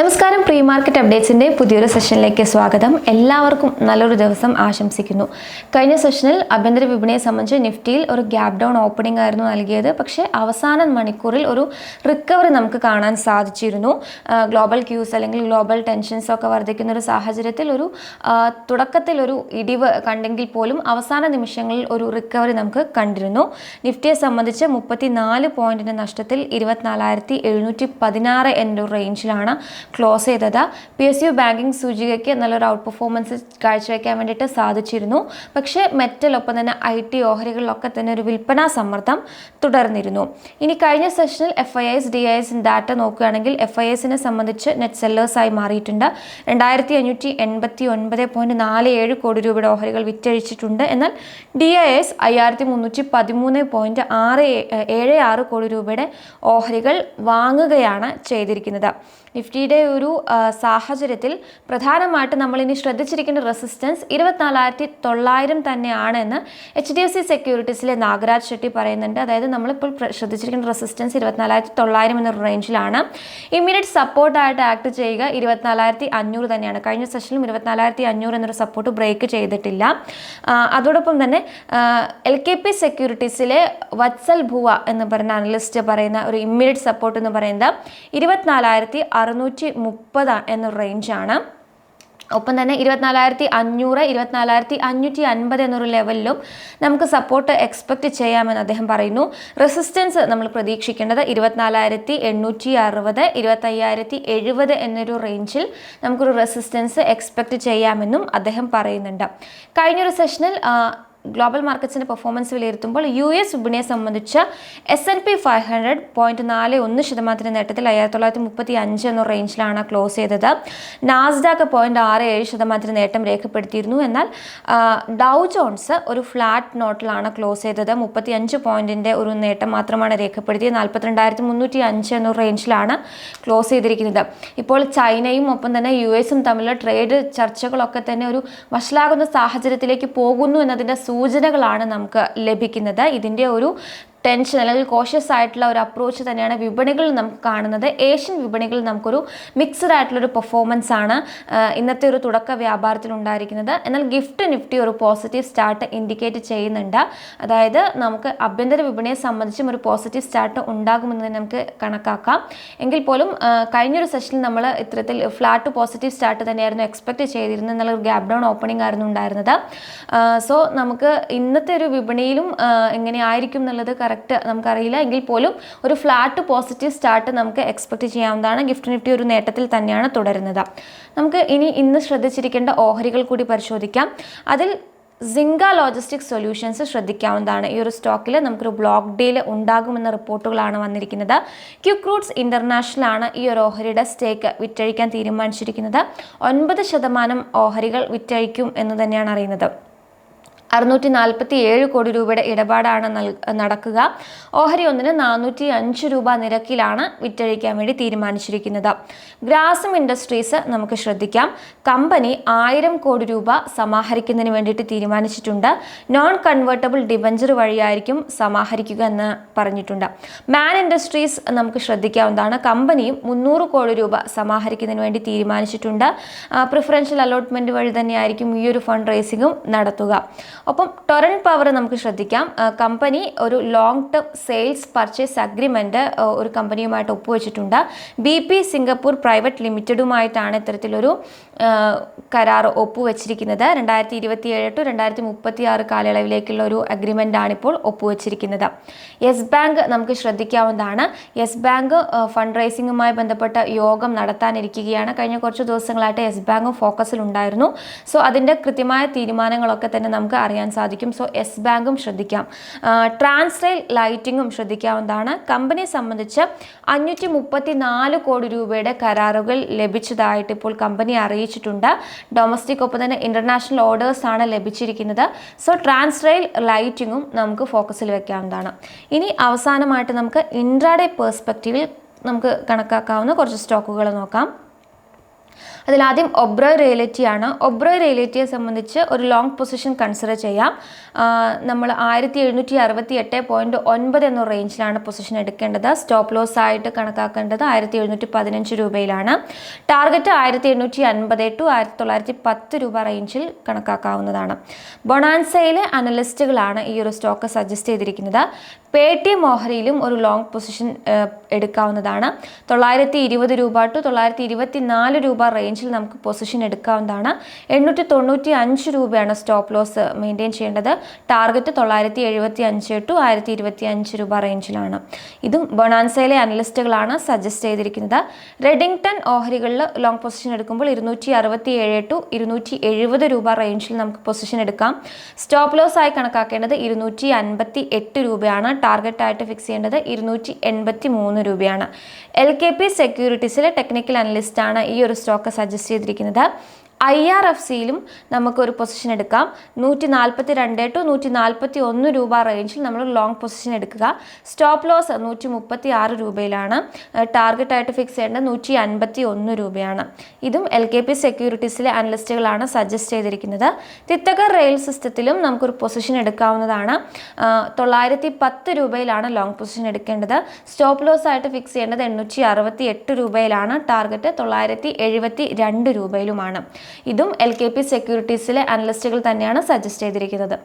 നമസ്കാരം pre market അപ്ഡേറ്റ്സിന്റെ പുതിയൊരു സെഷനിലേക്ക് സ്വാഗതം. എല്ലാവർക്കും നല്ലൊരു ദിവസം ആശംസിക്കുന്നു. കഴിഞ്ഞ സെഷനിൽ ആഭ്യന്തര വിപണിയെ സംബന്ധിച്ച് നിഫ്റ്റിയിൽ ഒരു ഗ്യാപ് ഡൗൺ ഓപ്പണിംഗ് ആയിരുന്നു നൽകിയത്. പക്ഷേ അവസാന മണിക്കൂറിൽ ഒരു റിക്കവറി നമുക്ക് കാണാൻ സാധിച്ചിരുന്നു. ഗ്ലോബൽ ക്യൂസ് അല്ലെങ്കിൽ ഗ്ലോബൽ ടെൻഷൻസ് ഒക്കെ വർദ്ധിക്കുന്ന ഒരു സാഹചര്യത്തിൽ ഒരു തുടക്കത്തിൽ ഒരു ഇടിവ് കണ്ടെങ്കിൽ പോലും അവസാന നിമിഷങ്ങളിൽ ഒരു റിക്കവറി നമുക്ക് കണ്ടിരുന്നു. നിഫ്റ്റിയെ സംബന്ധിച്ച് മുപ്പത്തി നാല് പോയിന്റിന്റെ നഷ്ടത്തിൽ ഇരുപത്തിനാലായിരത്തി എഴുന്നൂറ്റി പതിനാറ് റേഞ്ചിലാണ് ക്ലോസ് ചെയ്തത്. പി എസ് യു ബാങ്കിങ് സൂചികയ്ക്ക് നല്ലൊരു ഔട്ട് പെർഫോമൻസ് കാഴ്ചവെക്കാൻ വേണ്ടിയിട്ട് സാധിച്ചിരുന്നു. പക്ഷേ മെറ്റൽ ഒപ്പം തന്നെ ഐ ടി ഓഹരികളിലൊക്കെ തന്നെ ഒരു വിൽപ്പനാ സമ്മർദ്ദം തുടർന്നിരുന്നു. ഇനി കഴിഞ്ഞ സെഷനിൽ F I S D I S data നോക്കുകയാണെങ്കിൽ എഫ് ഐ എസിനെ സംബന്ധിച്ച് നെറ്റ് സെല്ലേഴ്സായി മാറിയിട്ടുണ്ട്. രണ്ടായിരത്തി അഞ്ഞൂറ്റി എൺപത്തി ഒൻപത് പോയിന്റ് നാല് ഏഴ് കോടി രൂപയുടെ ഓഹരികൾ വിറ്റഴിച്ചിട്ടുണ്ട്. എന്നാൽ ഡി ഐ എസ് അയ്യായിരത്തി മുന്നൂറ്റി പതിമൂന്ന് പോയിന്റ് ആറ് ഏഴ് ആറ് കോടി രൂപയുടെ ഓഹരികൾ വാങ്ങുകയാണ് ചെയ്തിരിക്കുന്നത്. നിഫ്റ്റിയുടെ ഒരു സാഹചര്യത്തിൽ പ്രധാനമായിട്ട് നമ്മളിനി ശ്രദ്ധിച്ചിരിക്കുന്ന റെസിസ്റ്റൻസ് ഇരുപത്തിനാലായിരത്തി തൊള്ളായിരം തന്നെയാണ് എന്ന് എച്ച് ഡി എഫ് സി സെക്യൂരിറ്റീസിലെ നാഗരാജ് ഷെട്ടി പറയുന്നുണ്ട്. അതായത് നമ്മളിപ്പോൾ ശ്രദ്ധിച്ചിരിക്കുന്ന റെസിസ്റ്റൻസ് ഇരുപത്തിനാലായിരത്തി തൊള്ളായിരം എന്ന റേഞ്ചിലാണ് ഇമ്മീഡിയറ്റ് സപ്പോർട്ടായിട്ട് ആക്ട് ചെയ്യുക ഇരുപത്തിനാലായിരത്തി അഞ്ഞൂറ് തന്നെയാണ്. കഴിഞ്ഞ സെഷനിലും ഇരുപത്തിനാലായിരത്തി അഞ്ഞൂറ് എന്നൊരു സപ്പോർട്ട് ബ്രേക്ക് ചെയ്തിട്ടില്ല. അതോടൊപ്പം തന്നെ എൽ കെ പി സെക്യൂരിറ്റീസിലെ വത്സൽ ഭുവ എന്ന് പറയുന്ന അനലിസ്റ്റ് പറയുന്ന ഒരു ഇമ്മീഡിയറ്റ് സപ്പോർട്ട് എന്ന് പറയുന്നത് ഇരുപത്തിനാലായിരത്തി അറുന്നൂറ്റി മുപ്പത് എന്ന റേഞ്ചാണ് ഒപ്പം തന്നെ ഇരുപത്തിനാലായിരത്തി അഞ്ഞൂറ് ഇരുപത്തിനാലായിരത്തി അഞ്ഞൂറ്റി അൻപത് എന്നൊരു ലെവലിലും നമുക്ക് സപ്പോർട്ട് എക്സ്പെക്റ്റ് ചെയ്യാമെന്ന് അദ്ദേഹം പറയുന്നു. റെസിസ്റ്റൻസ് നമ്മൾ പ്രതീക്ഷിക്കേണ്ടത് ഇരുപത്തിനാലായിരത്തി എണ്ണൂറ്റി അറുപത് ഇരുപത്തയ്യായിരത്തി എഴുപത് എന്നൊരു റേഞ്ചിൽ നമുക്കൊരു റെസിസ്റ്റൻസ് എക്സ്പെക്റ്റ് ചെയ്യാമെന്നും അദ്ദേഹം പറയുന്നുണ്ട്. കഴിഞ്ഞൊരു സെഷനിൽ ഗ്ലോബൽ മാർക്കറ്റ്സിന്റെ പെർഫോമൻസ് വിലയിരുത്തുമ്പോൾ യു എസ് വിപണിയെ സംബന്ധിച്ച് S N P five hundred point നാല് ഒന്ന് ശതമാനത്തിന്റെ നേട്ടത്തിൽ അയ്യായിരത്തി തൊള്ളായിരത്തി മുപ്പത്തി അഞ്ച് എന്ന റേഞ്ചിലാണ് ക്ലോസ് ചെയ്തത്. നാസ്ഡാക്ക് പോയിന്റ് ആറ് ഏഴ് ശതമാനത്തിന് നേട്ടം രേഖപ്പെടുത്തിയിരുന്നു. എന്നാൽ ഡൗ ജോൺസ് ഒരു ഫ്ലാറ്റ് നോട്ടിലാണ് ക്ലോസ് ചെയ്തത്. മുപ്പത്തി അഞ്ച് പോയിന്റിന്റെ ഒരു നേട്ടം മാത്രമാണ് രേഖപ്പെടുത്തിയത്. നാൽപ്പത്തിരണ്ടായിരത്തി മുന്നൂറ്റി അഞ്ച് എന്ന റേഞ്ചിലാണ് ക്ലോസ് ചെയ്തിരിക്കുന്നത്. ഇപ്പോൾ ചൈനയും ഒപ്പം തന്നെ യു എസും തമ്മിലുള്ള ട്രേഡ് ചർച്ചകളൊക്കെ തന്നെ ഒരു വഷളാകുന്ന സാഹചര്യത്തിലേക്ക് പോകുന്നു എന്നതിന്റെ സൂചനകളാണ് നമുക്ക് ലഭിക്കുന്നത്. ഇതിന്റെ ഒരു ടെൻഷൻ അല്ലെങ്കിൽ കോഷ്യസ് ആയിട്ടുള്ള ഒരു അപ്രോച്ച് തന്നെയാണ് വിപണികളിൽ നമുക്ക് കാണുന്നത്. ഏഷ്യൻ വിപണികളിൽ നമുക്കൊരു മിക്സഡ് ആയിട്ടുള്ള ഒരു പെർഫോമൻസ് ആണ് ഇന്നത്തെ ഒരു തുടക്ക വ്യാപാരത്തിൽ ഉണ്ടായിരിക്കുന്നത്. എന്നാൽ ഗിഫ്റ്റ് നിഫ്റ്റി ഒരു പോസിറ്റീവ് സ്റ്റാർട്ട് ഇൻഡിക്കേറ്റ് ചെയ്യുന്നുണ്ട്. അതായത് നമുക്ക് ആഭ്യന്തര വിപണിയെ സംബന്ധിച്ചും ഒരു പോസിറ്റീവ് സ്റ്റാർട്ട് ഉണ്ടാകുമെന്ന് നമുക്ക് കണക്കാക്കാം. എങ്കിൽ പോലും കഴിഞ്ഞൊരു സെഷനിൽ നമ്മൾ ഇത്തരത്തിൽ ഫ്ലാറ്റ് പോസിറ്റീവ് സ്റ്റാർട്ട് തന്നെയായിരുന്നു എക്സ്പെക്ട് ചെയ്തിരുന്നത് എന്നുള്ള ഗ്യാപ് ഡൗൺ ഓപ്പണിംഗ് ആയിരുന്നു ഉണ്ടായിരുന്നത്. സോ നമുക്ക് ഇന്നത്തെ ഒരു വിപണിയിലും എങ്ങനെയായിരിക്കും എന്നുള്ളത് കറക്റ്റ് നമുക്കറിയില്ല. എങ്കിൽ പോലും ഒരു ഫ്ലാറ്റ് പോസിറ്റീവ് സ്റ്റാർട്ട് നമുക്ക് എക്സ്പെക്ട് ചെയ്യാവുന്നതാണ്. ഗിഫ്റ്റ് നിഫ്റ്റി ഒരു നേട്ടത്തിൽ തന്നെയാണ് തുടരുന്നത്. നമുക്ക് ഇനി ഇന്ന് ശ്രദ്ധിച്ചിരിക്കേണ്ട ഓഹരികൾ കൂടി പരിശോധിക്കാം. അതിൽ സിംഗ ലോജിസ്റ്റിക് സൊല്യൂഷൻസ് ശ്രദ്ധിക്കാവുന്നതാണ്. ഈ ഒരു സ്റ്റോക്കിൽ നമുക്കൊരു ബ്ലോക്ക് ഡീൽ ഉണ്ടാകുമെന്ന റിപ്പോർട്ടുകളാണ് വന്നിരിക്കുന്നത്. ക്യുക്രൂട്ട്സ് ഇന്റർനാഷണൽ ആണ് ഈ ഒരു ഓഹരിയുടെ സ്റ്റേക്ക് വിറ്റഴിക്കാൻ തീരുമാനിച്ചിരിക്കുന്നത്. ഒൻപത് ശതമാനം ഓഹരികൾ വിറ്റഴിക്കും എന്ന് തന്നെയാണ് അറിയുന്നത്. അറുന്നൂറ്റി നാൽപ്പത്തി ഏഴ് കോടി രൂപയുടെ ഇടപാടാണ് നടക്കുക. ഓഹരി ഒന്നിന് നാനൂറ്റി അഞ്ച് രൂപ നിരക്കിലാണ് വിറ്റഴിക്കാൻ വേണ്ടി തീരുമാനിച്ചിരിക്കുന്നത്. ഗ്രാസം ഇൻഡസ്ട്രീസ് നമുക്ക് ശ്രദ്ധിക്കാം. കമ്പനി ആയിരം കോടി രൂപ സമാഹരിക്കുന്നതിന് വേണ്ടിയിട്ട് തീരുമാനിച്ചിട്ടുണ്ട്. നോൺ കൺവേർട്ടബിൾ ഡിബഞ്ചർ വഴിയായിരിക്കും സമാഹരിക്കുക എന്ന് പറഞ്ഞിട്ടുണ്ട്. മാൻ ഇൻഡസ്ട്രീസ് നമുക്ക് ശ്രദ്ധിക്കാവുന്നതാണ്. കമ്പനിയും മുന്നൂറ് കോടി രൂപ സമാഹരിക്കുന്നതിന് വേണ്ടി തീരുമാനിച്ചിട്ടുണ്ട്. പ്രിഫറൻഷ്യൽ അലോട്ട്മെന്റ് വഴി തന്നെയായിരിക്കും ഈ ഒരു ഫണ്ട് റേസിംഗും നടത്തുക. ഒപ്പം ടൊറൻ പവർ നമുക്ക് ശ്രദ്ധിക്കാം. കമ്പനി ഒരു long term sales purchase agreement ഒരു കമ്പനിയുമായിട്ട് ഒപ്പുവെച്ചിട്ടുണ്ട്. ബി പി സിംഗപ്പൂർ പ്രൈവറ്റ് ലിമിറ്റഡുമായിട്ടാണ് ഇത്തരത്തിലൊരു കരാർ ഒപ്പുവെച്ചിരിക്കുന്നത്. രണ്ടായിരത്തി ഇരുപത്തി ഏഴ് ടു രണ്ടായിരത്തി മുപ്പത്തി ആറ് കാലയളവിലേക്കുള്ള ഒരു അഗ്രിമെന്റ് ആണ് ഇപ്പോൾ ഒപ്പുവെച്ചിരിക്കുന്നത്. യെസ് ബാങ്ക് നമുക്ക് ശ്രദ്ധിക്കാവുന്നതാണ്. യെസ് ബാങ്ക് ഫണ്ട് റൈസിംഗുമായി ബന്ധപ്പെട്ട യോഗം നടത്താനിരിക്കുകയാണ്. കഴിഞ്ഞ കുറച്ച് ദിവസങ്ങളായിട്ട് യെസ് ബാങ്ക് ഫോക്കസിലുണ്ടായിരുന്നു. സോ അതിന്റെ കൃത്യമായ തീരുമാനങ്ങളൊക്കെ തന്നെ നമുക്ക് അറിയാൻ സാധിക്കും. സോ എസ് ബാങ്കും ശ്രദ്ധിക്കാം. ട്രാൻസ്റെയിൽ ലൈറ്റിങ്ങും ശ്രദ്ധിക്കാവുന്നതാണ്. കമ്പനിയെ സംബന്ധിച്ച് അഞ്ഞൂറ്റി മുപ്പത്തി നാല് കോടി രൂപയുടെ കരാറുകൾ ലഭിച്ചതായിട്ട് ഇപ്പോൾ കമ്പനി അറിയിച്ചിട്ടുണ്ട്. ഡൊമസ്റ്റിക് ഒപ്പം തന്നെ ഇന്റർനാഷണൽ ഓർഡേഴ്സാണ് ലഭിച്ചിരിക്കുന്നത്. സോ ട്രാൻസ്റെയിൽ ലൈറ്റിങ്ങും നമുക്ക് ഫോക്കസിൽ വെക്കാവുന്നതാണ്. ഇനി അവസാനമായിട്ട് നമുക്ക് ഇൻട്രാഡേ പേഴ്സ്പെക്റ്റീവിൽ നമുക്ക് കണക്കാക്കാവുന്ന കുറച്ച് സ്റ്റോക്കുകൾ നോക്കാം. അതിലാദ്യം ഒബ്രോ റിയലിറ്റി ആണ്. ഒബ്രോയ് റിയലിറ്റിയെ സംബന്ധിച്ച് ഒരു ലോങ് പൊസിഷൻ കൺസിഡർ ചെയ്യാം. നമ്മൾ ആയിരത്തി എഴുന്നൂറ്റി അറുപത്തി എട്ട് പോയിന്റ് ഒൻപത് എന്ന റേഞ്ചിലാണ് പൊസിഷൻ എടുക്കേണ്ടത്. സ്റ്റോപ്പ് ലോസ് ആയിട്ട് കണക്കാക്കേണ്ടത് ആയിരത്തി എഴുന്നൂറ്റി പതിനഞ്ച് രൂപയിലാണ്. ടാർഗറ്റ് ആയിരത്തി എണ്ണൂറ്റി അൻപത് ടു ആയിരത്തി തൊള്ളായിരത്തി പത്ത് രൂപ റേഞ്ചിൽ കണക്കാക്കാവുന്നതാണ്. ബൊണാൻസയിലെ അനലിസ്റ്റുകളാണ് ഈ ഒരു സ്റ്റോക്ക് സജസ്റ്റ് ചെയ്തിരിക്കുന്നത്. പേ ടി എം ഓഹരിയിലും ഒരു ലോങ് പൊസിഷൻ എടുക്കാവുന്നതാണ്. തൊള്ളായിരത്തി ഇരുപത് രൂപ ടു തൊള്ളായിരത്തി ഇരുപത്തി നാല് രൂപ റേഞ്ചിൽ നമുക്ക് പൊസിഷൻ എടുക്കാവുന്നതാണ്. എണ്ണൂറ്റി തൊണ്ണൂറ്റി അഞ്ച് രൂപയാണ് സ്റ്റോപ്പ് ലോസ് മെയിന്റെയിൻ ചെയ്യേണ്ടത്. ടാർഗറ്റ് തൊള്ളായിരത്തി എഴുപത്തി അഞ്ച് ടു ആയിരത്തി ഇരുപത്തി അഞ്ച് രൂപ റേഞ്ചിലാണ് ഇതും ബൊണാൻസയിലെ അനലിസ്റ്റുകളാണ് സജസ്റ്റ് ചെയ്തിരിക്കുന്നത്. റെഡിങ്ടൺ ഓഹരികളിൽ ലോങ് പൊസിഷൻ എടുക്കുമ്പോൾ ഇരുന്നൂറ്റി അറുപത്തി ഏഴ് ടു ഇരുന്നൂറ്റി എഴുപത് രൂപ റേഞ്ചിൽ നമുക്ക് പൊസിഷൻ എടുക്കാം. സ്റ്റോപ്പ് ലോസ് ആയി കണക്കാക്കേണ്ടത് ഇരുന്നൂറ്റി അൻപത്തി എട്ട് രൂപയാണ്. ടാർഗറ്റ് ആയിട്ട് ഫിക്സ് ചെയ്യേണ്ടത് ഇരുന്നൂറ്റി എൺപത്തി മൂന്ന് രൂപയാണ് എൽ കെ പി സെക്യൂരിറ്റീസിലെ ടെക്നിക്കൽ അനലിസ്റ്റാണ് ഈ ഒരു സ്റ്റോക്ക് സജസ്റ്റ് ചെയ്തിരിക്കുന്നത്. ഐ ആർ എഫ് സിയിലും നമുക്കൊരു പൊസിഷൻ എടുക്കാം. നൂറ്റി നാൽപ്പത്തി രണ്ട് ടു നൂറ്റി നാൽപ്പത്തി ഒന്ന് രൂപ റേഞ്ചിൽ നമ്മൾ ലോങ് പൊസിഷൻ എടുക്കുക. സ്റ്റോപ്പ് ലോസ് നൂറ്റി മുപ്പത്തി ആറ് രൂപയിലാണ് ടാർഗറ്റായിട്ട് ഫിക്സ് ചെയ്യേണ്ടത് നൂറ്റി അൻപത്തി ഒന്ന് രൂപയാണ്. ഇതും എൽ കെ പി സെക്യൂരിറ്റീസിലെ അനലിസ്റ്റുകളാണ് സജസ്റ്റ് ചെയ്തിരിക്കുന്നത്. തിത്തകർ റെയിൽ സിസ്റ്റത്തിലും നമുക്കൊരു പൊസിഷൻ എടുക്കാവുന്നതാണ്. തൊള്ളായിരത്തി പത്ത് രൂപയിലാണ് ലോങ് പൊസിഷൻ എടുക്കേണ്ടത്. സ്റ്റോപ്പ് ലോസ് ആയിട്ട് ഫിക്സ് ചെയ്യേണ്ടത് എണ്ണൂറ്റി അറുപത്തി എട്ട് രൂപയിലാണ്. ടാർഗറ്റ് തൊള്ളായിരത്തി എഴുപത്തി രണ്ട് രൂപയിലുമാണ്. ഇതും എൽ കെ പി സെക്യൂരിറ്റീസിലെ അനലിസ്റ്റുകൾ തന്നെയാണ് സജസ്റ്റ് ചെയ്തിരിക്കുന്നത്.